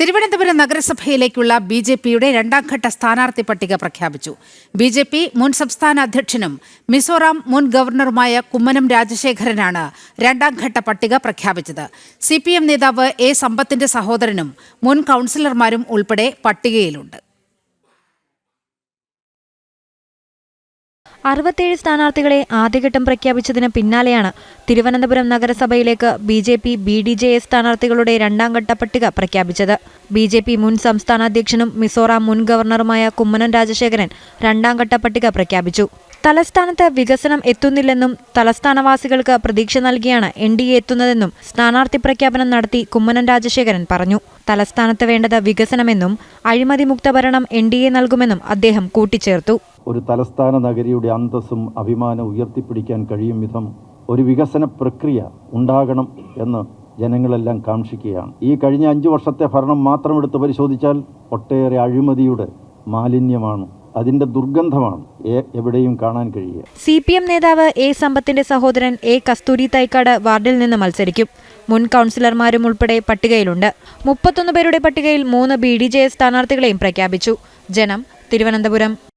Thiruvananthapuram നഗരസഭയിലേക്കുള്ള B J പിയുടെ രണ്ടാംഘട്ട സ്ഥാനാർത്ഥി പട്ടിക പ്രഖ്യാപിച്ചു. ബി ജെ പി മുൻ സംസ്ഥാന അധ്യക്ഷനും മിസോറാം മുൻ ഗവർണറുമായ കുമ്മനം രാജശേഖരനാണ് രണ്ടാംഘട്ട പട്ടിക പ്രഖ്യാപിച്ചത്. സി പി എം നേതാവ് എ സമ്പത്തിന്റെ സഹോദരനും മുൻ കൗൺസിലർമാരും ഉൾപ്പെടെ പട്ടികയിലുണ്ട്. അറുപത്തേഴ് സ്ഥാനാർത്ഥികളെ ആദ്യഘട്ടം പ്രഖ്യാപിച്ചതിന് പിന്നാലെയാണ് Thiruvananthapuram നഗരസഭയിലേക്ക് B J P B D J S സ്ഥാനാർത്ഥികളുടെ രണ്ടാംഘട്ട പട്ടിക പ്രഖ്യാപിച്ചത്. ബി ജെ പി മുൻ സംസ്ഥാന അധ്യക്ഷനും മിസോറാം മുൻ ഗവർണറുമായ കുമ്മനം രാജശേഖരൻ രണ്ടാംഘട്ട പട്ടിക പ്രഖ്യാപിച്ചു. തലസ്ഥാനത്ത് വികസനം എത്തുന്നില്ലെന്നും തലസ്ഥാനവാസികൾക്ക് പ്രതീക്ഷ നൽകിയാണ് എൻ ഡി എ എത്തുന്നതെന്നും സ്ഥാനാർത്ഥി പ്രഖ്യാപനം നടത്തി കുമ്മനം രാജശേഖരൻ പറഞ്ഞു. തലസ്ഥാനത്ത് വേണ്ടത് വികസനമെന്നും അഴിമതി മുക്ത ഭരണം എൻ ഡി എ നൽകുമെന്നും അദ്ദേഹം കൂട്ടിച്ചേർത്തു. ഒരു തലസ്ഥാന നഗരിയുടെ അന്തസ്സും അഭിമാനം ഉയർത്തിപ്പിടിക്കാൻ കഴിയും വിധം ഒരു വികസന പ്രക്രിയ ഉണ്ടാകണം എന്ന് ജനങ്ങളെല്ലാം കാക്ഷിക്കുകയാണ്. ഈ കഴിഞ്ഞ അഞ്ച് വർഷത്തെ ഭരണം മാത്രം എടുത്ത് പരിശോധിച്ചാൽ ഒട്ടേറെ അഴിമതിയുടെ മാലിന്യമാണ്. അതിന്റെ ദുർഗന്ധമാണ് എവിടെയും കാണാൻ കഴിയുക. സി പി എം നേതാവ് എ സമ്പത്തിന്റെ സഹോദരൻ എ കസ്തൂരി തൈക്കാട് വാർഡിൽ നിന്ന് മത്സരിക്കും. മുൻ കൗൺസിലർമാരും ഉൾപ്പെടെ പട്ടികയിലുണ്ട്. മുപ്പത്തൊന്ന് പേരുടെ പട്ടികയിൽ മൂന്ന് ബി ഡി ജെ സ്ഥാനാർത്ഥികളെയും പ്രഖ്യാപിച്ചു. ജനം തിരുവനന്തപുരം.